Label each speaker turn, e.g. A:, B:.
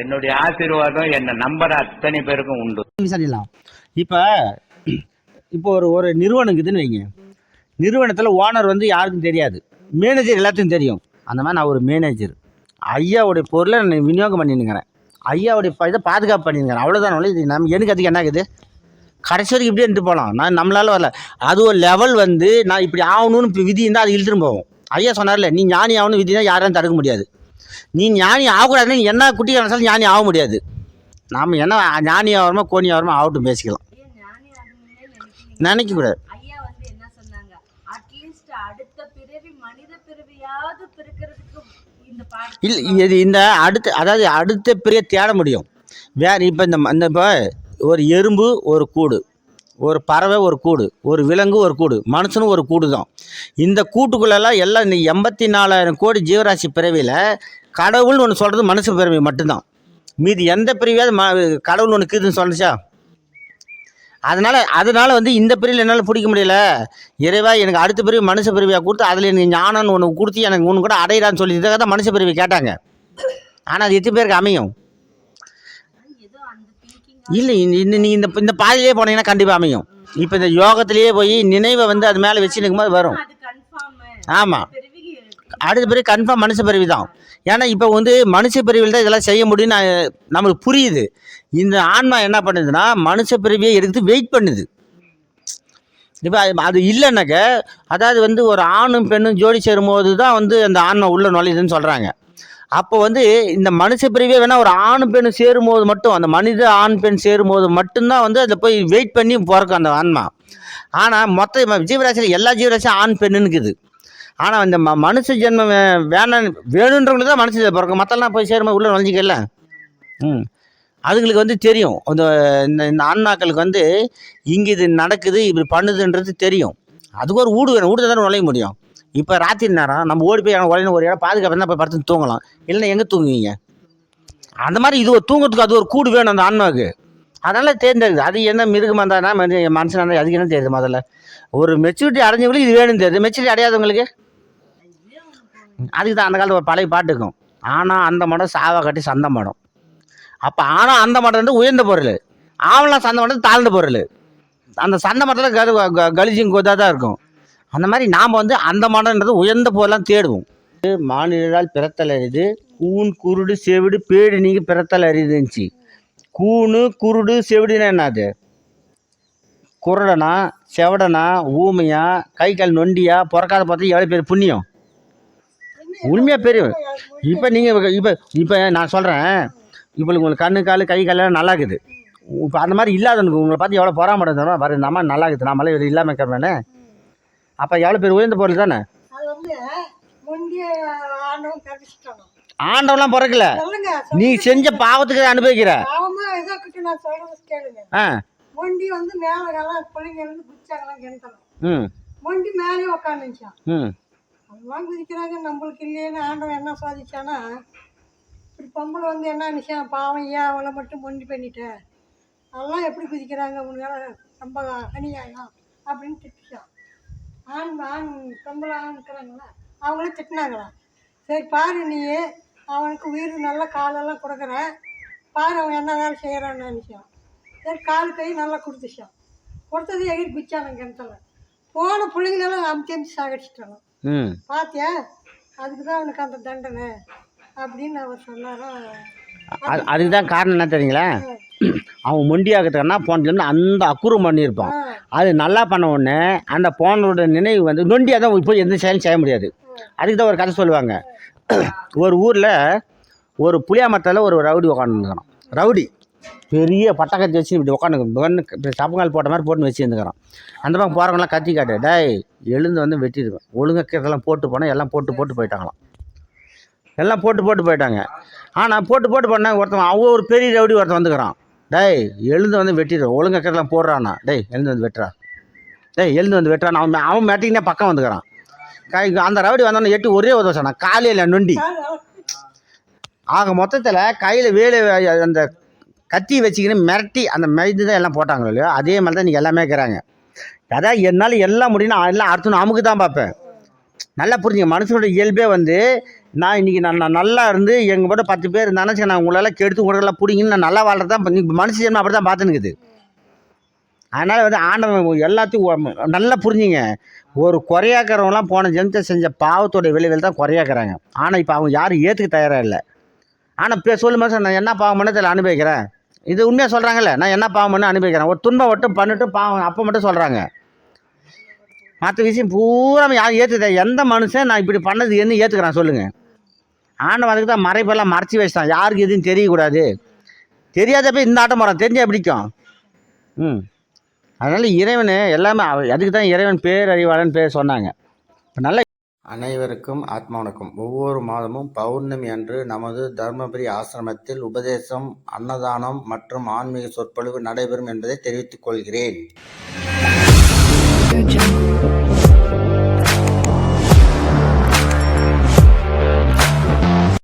A: என்னுடைய ஆசீர்வாதம் என்ன நம்பர் அத்தனை பேருக்கும் உண்டு.
B: சொல்லிடலாம் இப்போ இப்போ ஒரு ஒரு நிறுவனம் இருக்குதுன்னு வைங்க. நிறுவனத்தில் ஓனர் வந்து யாருக்கும் தெரியாது. மேனேஜர் எல்லாத்தையும் தெரியும். அந்த மாதிரி நான் ஒரு மேனேஜர் ஐயாவுடைய பொருளை நான் விநியோகம் பண்ணினுங்கிறேன் ஐயாவுடைய இதை பாதுகாப்பு பண்ணியிருக்கிறேன் அவ்வளோதான் இது நம்ம எனக்கு அதுக்கு என்ன ஆகுது? கடைசி வரைக்கும் இப்படியே இருந்து போகலாம் நான் நம்மளால வரல. அது ஒரு லெவல் வந்து நான் இப்படி ஆகணும்னு விதி இருந்தால் அது இழுத்துட்டு போகும். ஐயா சொன்னார்ல நீ ஞானி ஆகணும் விதினா யாரும் தடுக்க முடியாது. நீ ஞானி ஆகக்கூடாதுன்னு நீ என்ன குட்டி கணசாலும் ஞானி ஆக முடியாது. நாம் என்ன ஞானி ஆகிறோமோ கோணி ஆகிறோமோ ஆகட்டும் பேசிக்கலாம். நினைக்கக்கூடாது இல்லை இது இந்த அடுத்த அதாவது அடுத்த பிறையை தேட முடியும். வேறு இப்போ இந்த இப்போ ஒரு எறும்பு ஒரு கூடு. ஒரு பறவை ஒரு கூடு ஒரு விலங்கு ஒரு கூடு மனுஷனும் ஒரு கூடு தான் இந்த கூட்டுக்குள்ளெல்லாம் எல்லாம் இந்த எண்பத்தி நாலாயிரம் கோடி ஜீவராசி பிறவியில் கடவுள்னு ஒன்று சொல்கிறது மனுஷ பிறவி மட்டும்தான். மீதி எந்த பிரிவியாவது ம கடவுள் ஒன்று இருக்குதுன்னு சொன்னச்சா அதனால் அதனால் வந்து இந்த பிரிவில் என்னால் பிடிக்க முடியல. இறைவா எனக்கு அடுத்த பிரிவு மனுஷ பிரிவியாக கொடுத்து அதில் எனக்கு ஞானம்னு ஒன்று கொடுத்து எனக்கு ஒன்று கூட அடையிறான்னு சொல்லி இதுக்காக தான் மனுஷ பிரிவி கேட்டாங்க. ஆனால் அது எத்தனை பேருக்கு அமையும்? இல்லை இந்த நீங்கள் இந்த இந்த பாதையிலே போனீங்கன்னா கண்டிப்பாக அமையும். இப்போ இந்த யோகத்திலேயே போய் நினைவை வந்து அது மேலே வச்சு நிற்கும்போது வரும். ஆமாம் அடுத்த பிறகு கன்ஃபார்ம் மனுஷ பிறவி தான். ஏன்னா இப்போ வந்து மனுஷ பிறவியில் தான் இதெல்லாம் செய்ய முடியும்னு நம்மளுக்கு புரியுது. இந்த ஆன்மா என்ன பண்ணுதுன்னா மனுஷ பிறவியை எடுத்து வெயிட் பண்ணுது. இப்போ அது- அது இல்லைன்னாக்க அதாவது வந்து ஒரு ஆணும் பெண்ணும் ஜோடி சேரும்போது தான் வந்து அந்த ஆன்மா உள்ள நுழையுதுன்னு சொல்கிறாங்க அப்போ வந்து இந்த மனுஷ பிரிவே வேணால் ஒரு ஆண் பெண் சேரும் சேரும்போது மட்டும் அந்த மனித ஆண் பெண் சேரும்போது மட்டும்தான் வந்து அதில் போய் வெயிட் பண்ணி பிறக்கும் அந்த ஆன்மா. ஆனால் மொத்த ஜீவராசியில் எல்லா ஜீவராசியும் ஆண் பெண்ணுன்னு இருக்குது ஆனால் இந்த ம மனுஷ ஜென்மம் வே- வேணாம் வேணுன்றவங்களுக்கு தான் மனுஷ பிறக்கும். மற்றெல்லாம் போய் சேரும்போது உள்ளே நுழைஞ்சிக்கல. ம். அதுங்களுக்கு வந்து தெரியும். அந்த இந்த இந்த ஆன்மாக்களுக்கு வந்து இங்கே இது நடக்குது இப்படி பண்ணுதுன்றது தெரியும். அதுக்கு ஒரு ஊடு வேணும். ஊடு தானே நுழைய முடியும். இப்போ ராத்திரி நேரம் நம்ம ஓடி போய் உடனே ஒரு இடம் பாதுகாப்பு தான் போய் படுத்து தூங்கலாம். இல்லைன்னா எங்கே தூங்குவீங்க? அந்த மாதிரி இது ஒரு தூங்குறதுக்கு அது ஒரு கூடு வேணும் அந்த ஆன்மாவுக்கு. அதனால் தேர்ந்தெடுக்குது அது என்ன மிருகமாக இருந்தானா மனுஷனாக இருந்தா அதுக்கு என்ன தெரியுது முதல்ல? ஒரு மெச்சூரிட்டி அடைஞ்சவங்களுக்கு இது வேணும் தெரியுது மெச்சூரிட்டி அடையாதவங்களுக்கு? அதுக்கு தான் அந்த காலத்தில் ஒரு பழைய பாட்டு இருக்கும். ஆனால் அந்த மடம் சாவா கட்டி சந்த மடம். அப்போ ஆனால் அந்த மடம் வந்து உயர்ந்த பொருள். ஆவலாம் சந்த மடம் தாழ்ந்த பொருள். அந்த சந்த மடத்தில் கரு க- தான் இருக்கும். அந்த மாதிரி நாம் வந்து அந்த மடம்ன்றது உயர்ந்த பொருளாக தேடுவோம். மாநிலால் பிறத்தல் அரிது கூன் குருடு செவிடு பேடு நீங்க பிறத்தல் அரிதுன்னுச்சு கூணு குருடு செவிடுன்னா என்னது? குரடனா செவடனா ஊமையா கை கால் நொண்டியா பிறக்காத பார்த்தா எவ்வளோ பேர் புண்ணியம்? உண்மையாக பெரிய இப்போ நீங்கள் இப்போ இப்போ நான் சொல்கிறேன் இப்போ உங்களுக்கு கண்ணு கால் கை காலெல்லாம் நல்லா இருக்குது இப்போ அந்த மாதிரி இல்லாதவனுக்கு உங்களை பார்த்து எவ்வளோ பொறாமடம் தரும் வர இந்த அம்மா நல்லா இருக்குது நான் இல்லாமல் இருக்கிறேனே அப்போ எவ்வளோ பேர் உயர்ந்த பொருள் தானே? ஆண்டவெல்லாம் பிறக்கல.
C: சொல்லுங்க
B: நீ செஞ்ச பாவத்துக்கு அனுபவிக்கிற. ஆ.
C: மொண்டி வந்து மேலெல்லாம் பிள்ளைங்க இருந்து குதிச்சாங்களாம் கிணத்தலாம்
B: ம்.
C: மொண்டி மேலேயே உக்காந்துச்சான்
B: ம்.
C: அதெல்லாம் குதிக்கிறாங்க நம்மளுக்கு இல்லையேன்னு ஆண்டவன் என்ன சாதிச்சானா இப்படி பொம்பளை வந்து என்ன நினைச்சான் பாவம் ஏன் அவளை மட்டும் மொண்டி பண்ணிட்டேன் அதெல்லாம் எப்படி குதிக்கிறாங்க உங்களால ரொம்ப அநியாயம் அப்படின்னு திட்டுச்சான் ஆண் ஆண் பொம்பளை ஆண் இருக்கிறாங்களா அவங்களும் திட்டினாங்களாம் சரி பாரு நீ அவனுக்கு உயிர் நல்ல காலெல்லாம் கொடுக்குறேன் பாரு அவன் என்ன வேலை செய்கிறான்னு நினச்சான். சரி கால் கை நல்லா கொடுத்துச்சான். கொடுத்தது எகிரி குச்சான கிணத்துல. போன பிள்ளைங்களெல்லாம் அமுத்தி அமுத்தி சாகடிச்சிட்டாங்க.
B: ம்.
C: பாத்தியா? அதுக்கு தான் அவனுக்கு அந்த தண்டனை அப்படின்னு அவர் சொன்னாராம்
B: அது அதுக்கு தான் காரணம் என்ன தெரியுங்களா? அவன் மொண்டியாகிறதுக்குன்னா போனதுலேருந்து அந்த அக்குறம் பண்ணியிருப்பான். அது நல்லா பண்ண உடனே அந்த போனோட நினைவு வந்து நொண்டியாக தான் போய் எந்த செயலும் செய்ய முடியாது. அதுக்கு தான் ஒரு கதை சொல்லுவாங்க. ஒரு ஊரில் ஒரு புளியா மரத்தில் ஒரு ரவுடி உட்காந்துருக்கிறான் ரவுடி பெரிய பட்டாக்கத்தி வச்சு இப்படி உட்காந்து சப்பங்கால் போட்ட மாதிரி போட்டு வச்சுருந்துக்கிறான் அந்த பக்கம் போகிறவங்களாம் கத்தி காட்டு டேய் எழுந்து வந்து வெட்டிடுவேன் ஒழுங்கா இதெல்லாம் போட்டு போனால் எல்லாம் போட்டு போட்டு போயிட்டாங்களாம். எல்லாம் போட்டு போட்டு போயிட்டாங்க. ஆனால் போட்டு போட்டு பண்ணாங்க ஒருத்தன் அவன் ஒரு பெரிய ரவுடி ஒருத்தன் வந்துக்கிறான். டேய் எழுந்து வந்து வெட்டிடுவேன் ஒழுங்கா இதெல்லாம் போடுறானா. டேய் எழுந்து வந்து வெட்டுறா. டேய் எழுந்து வந்து வெட்டுறான். அவன் அவன் மேட்டிங்கனே பக்கம் வந்துக்கிறான். கை அந்த ரவுடி வந்தோடனே எட்டு ஒரே ஒரு காலையில் நொண்டி. ஆக மொத்தத்தில் கையில் வேலை அந்த கத்தி வச்சுக்கின்னு மிரட்டி அந்த மைது தான் எல்லாம் போட்டாங்களோ இல்லையோ அதே மாதிரி தான் இன்றைக்கி எல்லாமே இருக்கிறாங்க. அதான் என்னால் எல்லாம் முடியும்னா எல்லாம் அடுத்து அமுக்கு தான் பார்ப்பேன். நல்லா புரிஞ்சுங்க. மனுஷனோட இயல்பே வந்து நான் இன்றைக்கி நான் நான் நல்லா இருந்து எங்கள் கூட பத்து பேர் இருந்தானே சரி நான் உங்களெல்லாம் கெடுத்து உங்களெல்லாம் பிடிங்கன்னு நான் நல்லா வாழ்றது தான் மனுஷ ஜென்மம் அப்படி தான் பார்த்துனுக்குது அதனால் வந்து ஆண்டவன் எல்லாத்தையும் நல்லா புரிஞ்சுங்க. ஒரு குறையாக்கிறவங்களாம் போன ஜென்மத்தை செஞ்ச பாவத்தோட விளைவில் தான் குறையாக்குறாங்க. ஆனால் இப்போ அவங்க யாரும் ஏற்றுக்க தயாராக இல்லை. ஆனால் இப்போ சொல்லும் போது நான் என்ன பாவம் பண்ண அனுபவிக்கிறேன். இது உண்மையாக சொல்கிறாங்கல்ல நான் என்ன பாவம் பண்ண அனுபவிக்கிறேன். ஒரு துன்பம் மட்டும் பண்ணிட்டு பாவம் அப்போ மட்டும் சொல்கிறாங்க மற்ற விஷயம் பூரா யாரும் ஏற்றுத எந்த மனுஷன் நான் இப்படி பண்ணது என்ன ஏற்றுக்கிறான் சொல்லுங்கள் ஆண்டவன் அதுக்கு தான் மறைப்பெல்லாம் மறைச்சி வச்சிட்டான். யாருக்கு எதுவும் தெரியக்கூடாது. தெரியாதப்ப இந்த ஆட்டம் போகிறான் தெரிஞ்சால் பிடிக்கும். ம். அதனால் இறைவன் எல்லாமே அவ- அதுக்கு தான் இறைவன் பேரறிவாளன் பேர் சொன்னாங்க. இப்போ நல்ல அனைவருக்கும் ஆத்மா வணக்கம் ஒவ்வொரு மாதமும் பௌர்ணமி அன்று நமது தர்மபுரி ஆசிரமத்தில் உபதேசம் அன்னதானம் மற்றும் ஆன்மீக சொற்பொழிவு நடைபெறும் என்பதை தெரிவித்துக் கொள்கிறேன்.